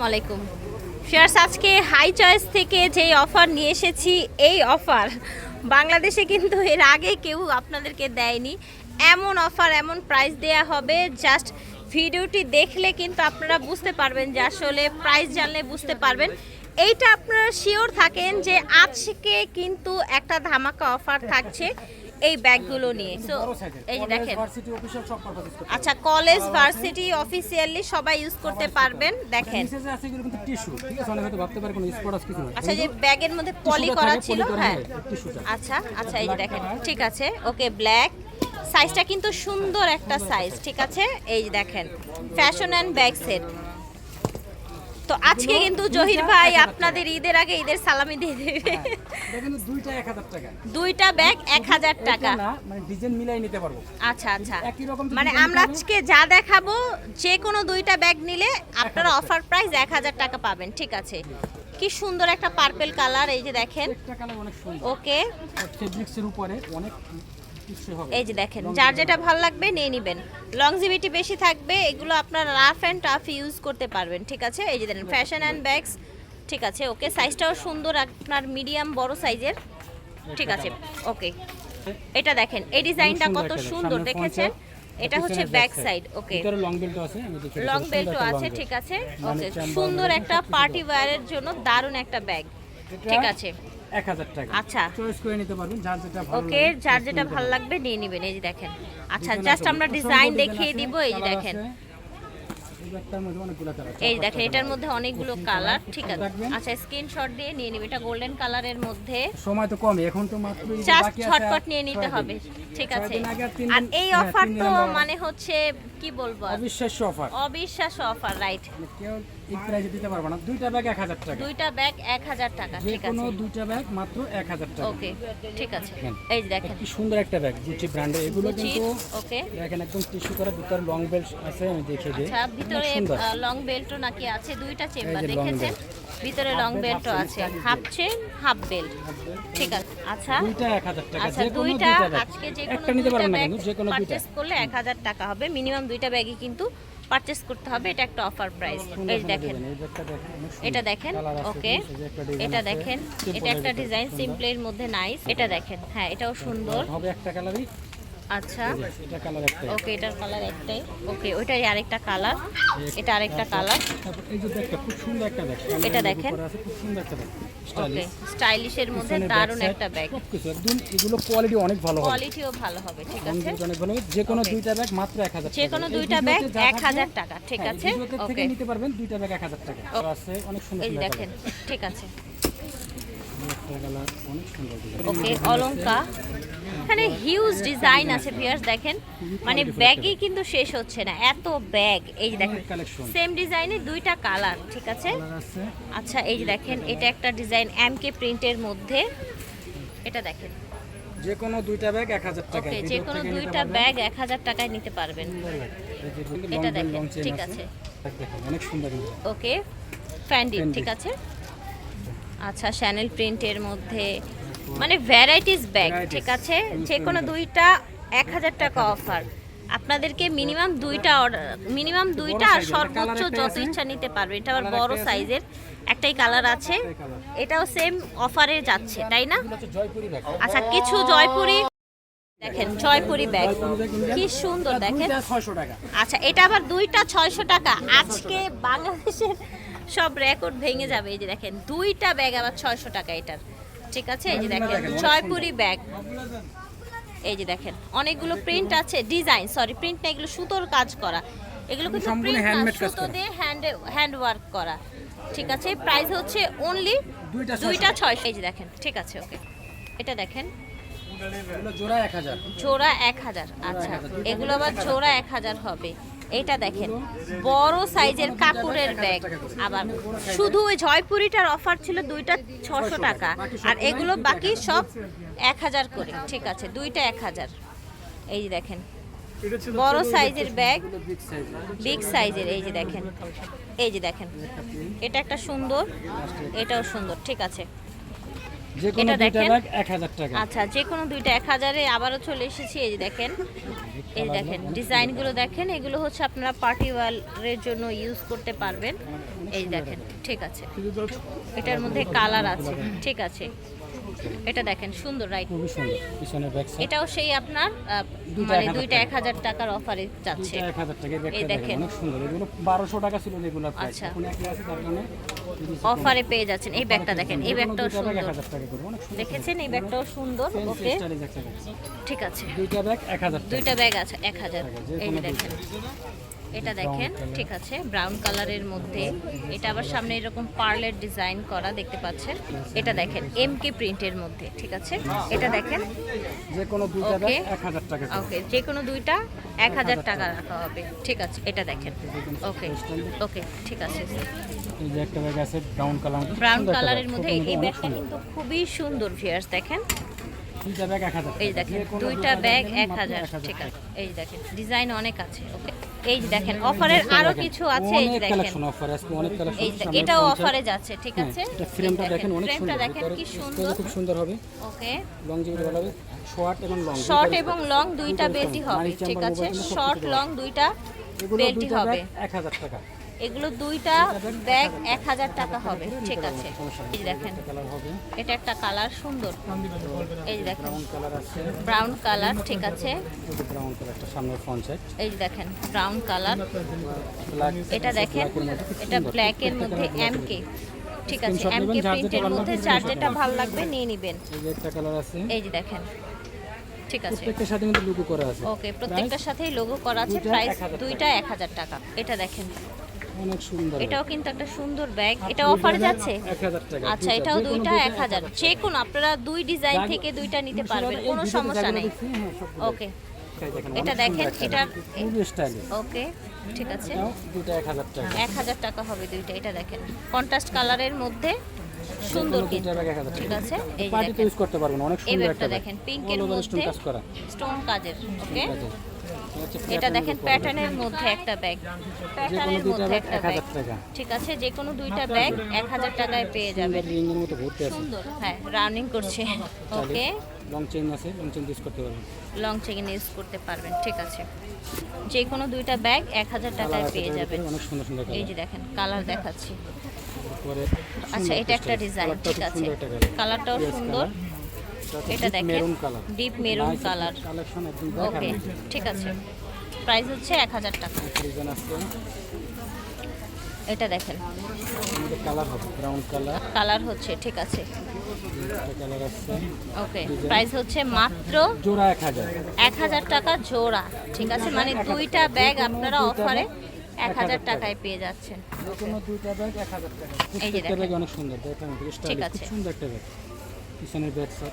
আসসালামু আলাইকুম ফিয়ার্স, আজকে হাই চয়েস থেকে যেই অফার নিয়ে এসেছি, এই অফার বাংলাদেশে কিন্তু এর আগে কেউ আপনাদেরকে দেয়নি। এমন অফার এমন প্রাইস দেয়া হবে। জাস্ট ভিডিওটি দেখলে কিন্তু আপনারা বুঝতে পারবেন যে আসলে প্রাইস জানলে বুঝতে পারবেন। এইটা আপনারা শিওর থাকেন যে আজকে কিন্তু একটা ধামাকা অফার থাকছে। এই ব্যাগগুলো নিয়ে। সো এই যে দেখেন। আচ্ছা কলেজ ভার্সিটি অফিসিয়ালি সবাই ইউজ করতে পারবেন দেখেন। নিচে যে আছে এগুলো কিন্তু টিস্যু ঠিক আছে? অনেকে হয়তো ভাবতে পারে কোনো স্পট আছে কিছু আচ্ছা যে ব্যাগের মধ্যে পলি করা ছিল হ্যাঁ। আচ্ছা আচ্ছা এই যে দেখেন। ঠিক আছে ওকে ব্ল্যাক সাইজটা কিন্তু সুন্দর একটা সাইজ ঠিক আছে? এই যে দেখেন। ফ্যাশন অ্যান্ড ব্যাগ সেট তো আজকে কিন্তু জহির ভাই আপনাদের ঈদের আগে ঈদের সালামি দিয়ে দেবে। এটা দুইটা এক হাজার টাকা। দুইটা ব্যাগ এক হাজার টাকা। মানে ডিজাইন মিলাই নিতে পারব। আচ্ছা আচ্ছা। একই রকম মানে আমরা আজকে যা দেখাবো যে কোনো দুইটা ব্যাগ নিলে আপনারা অফার প্রাইস এক হাজার টাকা পাবেন ঠিক আছে? কি সুন্দর একটা পার্পেল কালার এই যে দেখেন। ওকে ফেব্রিক্সের উপরে অনেক এই যে দেখেন যার যেটা ভালো লাগবে নিয়ে নেবেন। লংজিভিটি বেশি থাকবে এগুলো আপনার রাফ অ্যান্ড টাফ ইউজ করতে পারবেন ঠিক আছে? এই যে দেখেন ফ্যাশন অ্যান্ড ব্যাগস ঠিক আছে? ওকে সাইজটাও সুন্দর আপনার মিডিয়াম বড় সাইজের ঠিক আছে? ওকে এটা দেখেন এই ডিজাইনটা কত সুন্দর দেখেছেন? এটা হচ্ছে ব্যাক সাইড ওকে লং বেল্টও আছে লং বেল্টও আছে ঠিক আছে? মানে ওকে সুন্দর একটা পার্টি ওয়্যারের জন্য দারুণ একটা ব্যাগ ঠিক আছে? টাকা। আচ্ছা। চয়েস করে নিতে পারবেন যার যেটা ভালো ওকে যার যেটা ভালো লাগবে নিয়ে নেবেন এই যে দেখেন। আচ্ছা জাস্ট আমরা ডিজাইন দেখিয়ে দিব এই যে দেখেন। এই দেখেন এটার মধ্যে অনেকগুলো কালার ঠিক আছে। আচ্ছা স্ক্রিনশট দিয়ে নিয়ে নিবে এটা গোল্ডেন কালারের মধ্যে। সময় তো কমই এখন তো মাত্র জাস্ট নিয়ে নিতে হবে ঠিক আছে। আর এই হ্যাঁ, অফার তো মানে হচ্ছে কি বলব? অবিশ্বাস্য অফার অবিশ্বাস্য অফার রাইট কেউ এই দিতে পারবে না। দুইটা ব্যাগ এক হাজার টাকা। দুইটা ব্যাগ টাকা ঠিক কোনো দুইটা ব্যাগ মাত্র এক হাজার টাকা। ওকে ঠিক আছে। এই দেখেন। কি সুন্দর একটা ব্যাগ গুচি ব্র্যান্ডের এগুলো কিন্তু ওকে। দেখেন একদম টিস্যু করা ভিতরে লং বেল্ট আছে আমি দেখিয়ে দিই। আচ্ছা ভিতরে লং বেল্টও নাকি আছে দুইটা চেম্বার দেখেছেন? ভিতরে লং বেল্টও আছে। Half chain half belt. ঠিক আছে। আচ্ছা। দুইটা এক হাজার টাকা। আচ্ছা দুইটা আজকে যে কোনো একটা নিতে পারবেন না কিন্তু যে কোনো দুইটা। পারচেজ করলে এক হাজার টাকা হবে। মিনিমাম দুইটা ব্যাগই কিন্তু পারচেজ করতে হবে। এটা একটা অফার প্রাইস এই দেখেন। এটা দেখেন। ওকে এটা দেখেন। এটা একটা ডিজাইন। সিম্পলের মধ্যে নাইস এটা দেখেন। হ্যাঁ এটাও সুন্দর। হবে একটা কালারই আচ্ছা। এটা কালার একটা ওকে এটার কালার একটাই। ওকে ওইটাই আরেকটা কালার এটা আরেকটা কালার তারপর এই যে ব্যাগটা খুব সুন্দর একটা ব্যাগ এটা দেখেন। খুব সুন্দর একটা ব্যাগ ওকে স্টাইলিশ স্টাইলিশের মধ্যে দারুণ একটা ব্যাগ সবকিছু একদম এগুলো কোয়ালিটি অনেক ভালো হবে। কোয়ালিটিও ভালো হবে ঠিক আছে? অনেক ভালো হবে। যে কোনো দুইটা ব্যাগ মাত্র এক হাজার যে কোনো দুইটা ব্যাগ এক হাজার টাকা ঠিক আছে? ওকে নিতে পারবেন দুইটা ব্যাগ এক হাজার টাকা। আছে অনেক সুন্দর দেখেন ঠিক আছে colour। একটা কালার অনেক সুন্দর design। ওকে অলংকা। এখানে হিউজ ডিজাইন আছে ভিউয়ার্স দেখেন। মানে ব্যাগই কিন্তু শেষ হচ্ছে না এত ব্যাগ এই দেখেন সেম ডিজাইনে দুইটা কালার ঠিক আছে? আচ্ছা এই দেখেন এটা একটা ডিজাইন এম কে প্রিন্টের মধ্যে। এটা দেখেন। যে কোনো দুইটা ব্যাগ এক হাজার টাকা ওকে যে কোনো দুইটা ব্যাগ এক হাজার টাকায় নিতে পারবেন। এটা দেখেন, ঠিক আছে। দেখেন অনেক সুন্দর ওকে ফ্যান্ডি ঠিক আছে? আচ্ছা শ্যানেল প্রিন্টের মধ্যে। মানে ভ্যারাইটিস ব্যাগ ঠিক আছে? যে কোনো দুইটা এক হাজার টাকা অফার আপনাদেরকে মিনিমাম দুইটা অর্ডার মিনিমাম দুইটা আর সর্বোচ্চ যত ইচ্ছা নিতে পারবে। এটা আবার বড় সাইজের একটাই কালার আছে। এটাও সেম অফারে যাচ্ছে তাই না? আচ্ছা কিছু জয়পুরি দেখেন জয়পুরি ব্যাগ কি সুন্দর দেখেন। আচ্ছা এটা আবার দুইটা ছয়শো টাকা। আজকে বাংলাদেশের সব রেকর্ড ভেঙে যাবে। এই যে দেখেন দুইটা ব্যাগ আবার ছয়শো টাকা এটার। ঠিক আছে? এই যে দেখেন জয়পুরি ব্যাগ এই যে দেখেন অনেকগুলো প্রিন্ট আছে ডিজাইন সরি প্রিন্ট না এগুলো সুতোর কাজ করা। এগুলো কিন্তু প্রিন্ট না সুতো দিয়ে হ্যান্ড হ্যান্ড ওয়ার্ক করা। ঠিক আছে? প্রাইস হচ্ছে অনলি দুইটা ছয়শো। এই যে দেখেন ঠিক আছে ওকে এটা দেখেন। জোড়া এক হাজার। আচ্ছা। এগুলো আবার জোড়া এক হাজার হবে। এটা দেখেন, বড় সাইজের কাপড়ের ব্যাগ। আবার শুধু ওই জয়পুরিটার অফার ছিল দুইটা ছশো টাকা, আর এগুলো বাকি সব এক হাজার করে, ঠিক আছে, দুইটা এক হাজার। এই যে দেখেন, বড় সাইজের ব্যাগ বিগ সাইজের এই যে দেখেন, এই যে দেখেন, এটা একটা সুন্দর, এটাও সুন্দর, ঠিক আছে। এটা দেখেন। আচ্ছা যে কোনো দুইটা এক হাজারে আবারও চলে এসেছি এই যে দেখেন। এই দেখেন ডিজাইনগুলো দেখেন এগুলো হচ্ছে আপনারা পার্টি ওয়ালের জন্য ইউজ করতে পারবেন। এই দেখেন ঠিক আছে। এটার মধ্যে কালার আছে ঠিক আছে। এটা দেখেন সুন্দর রাইট খুবই সুন্দর। পিছনে ব্যাক সাইড এটাও সেই আপনার মানে দুইটা টাকা। এক হাজার টাকার অফারে যাচ্ছে। দুইটা এক হাজার টাকা এই দেখেন। অনেক সুন্দর। এগুলো বারোশো টাকা ছিল যেগুলো প্রাইস আচ্ছা। এখন একই আছে তার কারণে অফারে পেয়ে যাচ্ছেন। এই ব্যাগটা দেখেন এই ব্যাগটাও সুন্দর। দেখেছেন? এই ব্যাগটাও সুন্দর। ওকে একটা। ঠিক আছে। দুইটা ব্যাগ এক হাজার টাকা। দুইটা ব্যাগ আছে এক হাজার। যে এই দেখেন। এটা দেখেন ঠিক আছে ব্রাউন কালারের মধ্যে। এটা আবার সামনে এরকম পার্লের ডিজাইন করা দেখতে পাচ্ছেন। এটা দেখেন এম কে প্রিন্টের মধ্যে ঠিক আছে? এটা দেখেন। যে কোনো দুইটা Okay. ব্যাগ এক হাজার টাকা ওকে যে কোনো দুইটা এক হাজার টাকা রাখা হবে। ঠিক আছে এটা দেখেন। ওকে ওকে ঠিক আছে। এই যে একটা ব্যাগ আছে ব্রাউন কালার ব্রাউন কালারের মধ্যে এই ব্যাগটা কিন্তু খুবই সুন্দর ভিয়ার্স দেখেন। দুইটা ব্যাগ এক হাজার এই দেখেন দুইটা ব্যাগ এক হাজার ঠিক আছে। এই দেখেন ডিজাইন অনেক আছে ওকে এই যে দেখেন অফারের আরও কিছু আছে এই যে দেখেন। অফার আজকে অনেক কালেকশন এই এটাও অফারে যাচ্ছে ঠিক আছে? এটা ফ্রেমটা দেখেন অনেক সুন্দর। দেখেন কি সুন্দর। খুব সুন্দর হবে। ওকে। লং জিবি ভালো হবে শর্ট এবং লং শর্ট এবং লং দুইটা বেল্টই হবে। ঠিক আছে? শর্ট লং দুইটা বেল্টই হবে ব্যাগ এক হাজার টাকা। এগুলো দুইটা ব্যাগ এক হাজার টাকা হবে। ঠিক আছে। এই দেখেন এটা একটা কালার সুন্দর। এই দেখেন ব্রাউন কালার ঠিক আছে। এই দেখেন ব্রাউন কালার। এটা দেখেন এটা ব্ল্যাকের মধ্যে এম কে ঠিক আছে এম কে প্রিন্টের মধ্যে screenshot যেটা ভালো লাগবে নিয়ে নেবেন। এই যে একটা কালার আছে। এই যে দেখেন ঠিক আছে। প্রত্যেকটার সাথে কিন্তু লুকো করা আছে। ওকে প্রত্যেকটার সাথেই লোগো করা আছে। প্রাইস দুইটা এক হাজার টাকা। এটা দেখেন অনেক সুন্দর এটাও কিন্তু একটা সুন্দর ব্যাগ এটা অফারে যাচ্ছে? আচ্ছা এটাও দুইটা এক হাজার। যে কোনো আপনারা দুই ডিজাইন থেকে দুইটা নিতে পারবেন। কোনো সমস্যা নেই। ওকে এটা দেখেন এটা ওকে ঠিক আছে। দুইটা এক হাজার টাকা। এক হাজার টাকা হবে দুইটা এটা দেখেন। কন্ট্রাস্ট কালারের মধ্যে সুন্দর কিন্তু ঠিক আছে এই যে ইউজ করতে পারবেন অনেক সুন্দর একটা দেখেন পিঙ্কের মধ্যে স্টোন কাজের ওকে এটা দেখেন প্যাটার্নের মধ্যে একটা ব্যাগ প্যাটার্নের মধ্যে একটা ব্যাগ ঠিক আছে যে কোনো দুইটা ব্যাগ এক হাজার টাকায় পেয়ে যাবেন। সুন্দর হ্যাঁ রানিং করছে ওকে লং চেইন আছে লং চেইন ইউজ করতে পারবেন। লং চেইন ইউজ করতে পারবেন ঠিক আছে। যে কোনো দুইটা ব্যাগ এক হাজার টাকায় পেয়ে যাবেন। অনেক সুন্দর সুন্দর এই যে দেখেন কালার দেখাচ্ছি। আচ্ছা এটা একটা ডিজাইন ঠিক আছে। কালারটাও সুন্দর। এটা দেখেন maroon colour deep maroon colour collection একদম ওকে ঠিক আছে। প্রাইস হচ্ছে এক হাজার টাকা। এটা দেখেন। কালার হবে ব্রাউন কালার কালার হচ্ছে ঠিক আছে। কালার আছে ওকে প্রাইস হচ্ছে মাত্র জোড়া এক হাজার। এক হাজার টাকা জোড়া ঠিক আছে? মানে দুইটা ব্যাগ আপনারা অফারে এক হাজার টাকায় পেয়ে যাচ্ছেন। কোনো দুইটা ব্যাগ এক হাজার টাকা। এই যে প্রত্যেকটা ব্যাগ অনেক সুন্দর। দেখেন স্টাইলিশ আছে। সুন্দর একটা ব্যাগ পিছনের ব্যাগ সব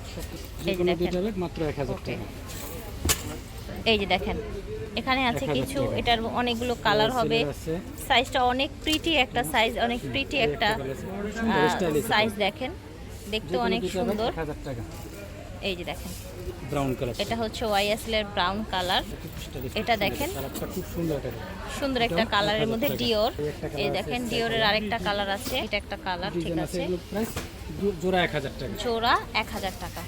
যে কোনো। দুইটা ব্যাগ মাত্র এক হাজার টাকা। এই যে দেখেন এখানে আছে কিছু এটার অনেকগুলো কালার হবে। সাইজটা অনেক প্রিটি একটা সাইজ অনেক প্রিটি একটা সাইজ দেখেন। দেখতে অনেক সুন্দর। এই যে দেখেন। ব্রাউন কালার এটা হচ্ছে ওয়াইএসএল এর ব্রাউন কালার এটা দেখেন। সুন্দর একটা সুন্দর একটা কালারের মধ্যে ডিওর এই দেখেন ডিওরের আরেকটা কালার আছে। এটা একটা কালার ঠিক আছে। জোড়া এক হাজার টাকা। জোড়া এক হাজার টাকা।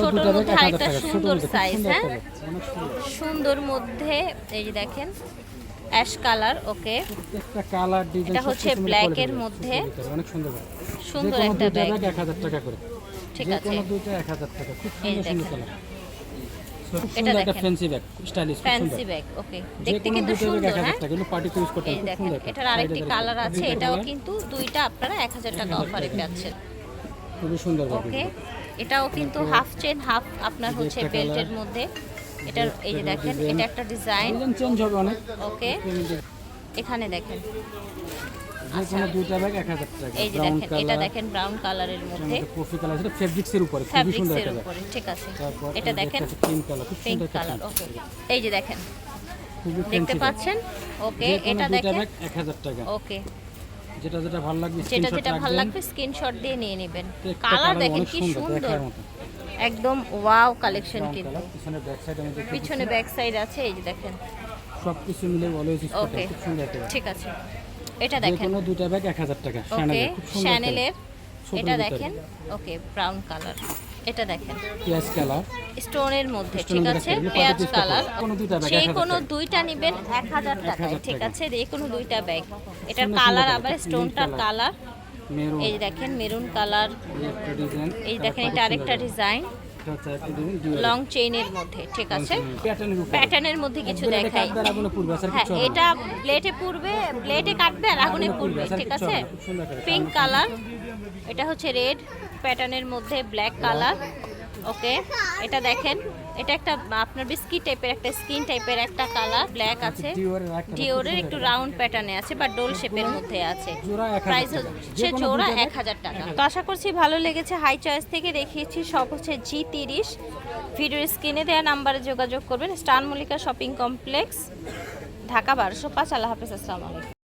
ছোটোর মধ্যে আরেকটা সুন্দর size, হ্যাঁ? সুন্দর মধ্যে এই যে দেখেন অ্যাশ কালার ওকে। প্রত্যেকটা কালার ডিজাইন এটা হচ্ছে black এর মধ্যে। অনেক সুন্দর সুন্দর একটা ব্যাগ ব্যাগ এক হাজার টাকা করে। ঠিক আছে। কোনো দুইটা এক হাজার টাকা। খুব সুন্দর সুন্দর। কালার এটা একটা দেখেন। Fancy bag stylish fancy bag okay. দেখতে কিন্তু সুন্দর হ্যাঁ? টাকা এগুলো পার্টিতে ইউজ করতে খুব দেখেন সুন্দর এটার আরেকটি কালার আছে এটাও কিন্তু দুইটা আপনারা এক হাজার টাকা অফারে পাচ্ছেন। খুবই সুন্দর ওকে। এটাও কিন্তু হাফ চেন হাফ আপনার হচ্ছে বেল্টের মধ্যে। এটার এই যে দেখেন এটা একটা ডিজাইন চেঞ্জ হবে অনেক ওকে এখানে দেখেন এই যে দেখেন এটা দেখেন ব্রাউন কালারের মধ্যে। কফি কালার সেটা ফেব্রিক্স উপরে খুবই সুন্দর ফ্যাব্রিক্সের একটা ব্যাগ উপরে ঠিক আছে। এটা দেখেন পিঙ্ক কালার খুব সুন্দর কালার ওকে এই যে দেখেন। দেখতে পাচ্ছেন? ওকে এটা দেখেন। টাকা। ওকে যেটা যেটা ভালো লাগবে যেটা যেটা ভালো লাগবে। স্ক্রিনশট দিয়ে নিয়ে নেবেন। কালার দেখেন কি সুন্দর। একদম ওয়াও কালেকশন কিন্তু। পিছনে ব্যাক সাইড আমি দেখতে পিছনে ব্যাক সাইড আছে এই যে দেখেন। সব কিছু মিলে অলওয়েজ ওকে। ঠিক আছে। এটা দেখেন। কোনো দুইটা ব্যাগ এক হাজার টাকা ওকে Chanel খুব সুন্দর। শ্যানেলের এটা দেখেন। ওকে ব্রাউন কালার এটা দেখেন। পেঁয়াজ কালার স্টোনের মধ্যে ঠিক আছে? পেঁয়াজ কালার যে 1000 কোনো। দুইটা নেবেন এক হাজার টাকায় ঠিক আছে? যে কোনো দুইটা ব্যাগ এটার কালার আবার স্টোনটার কালার এই দেখেন মেরুন কালার। এই দেখেন এটা আরেকটা ডিজাইন লং চেইনের মধ্যে ঠিক আছে? প্যাটার্নের মধ্যে কিছু দেখাই। আচ্ছা, হ্যাঁ। এটা প্লেটে পুড়বে প্লেটে কাটবে আর আগুনে আগুনে পুড়বে, পুড়বে আচ্ছা, ঠিক আছে। পিঙ্ক কালার এটা হচ্ছে রেড প্যাটার্নের মধ্যে ব্ল্যাক কালার ওকে এটা দেখেন এটা একটা আপনার বিস্কিট টাইপের একটা স্কিন টাইপের একটা কালার ব্ল্যাক আছে। ডিওরের একটু রাউন্ড প্যাটার্নে আছে বা ডোল শেপের মধ্যে আছে। প্রাইস হচ্ছে জোড়া এক হাজার টাকা। তো আশা করছি ভালো লেগেছে। হাই চয়েস থেকে দেখিয়েছি সব হচ্ছে জি তিরিশ। ভিডিওর স্ক্রিনে দেওয়া নাম্বারে যোগাযোগ করবেন। স্টান মল্লিকা শপিং কমপ্লেক্স ঢাকা বারোশো পাঁচ। আল্লাহ হাফিজ আসসালামু আলাইকুম।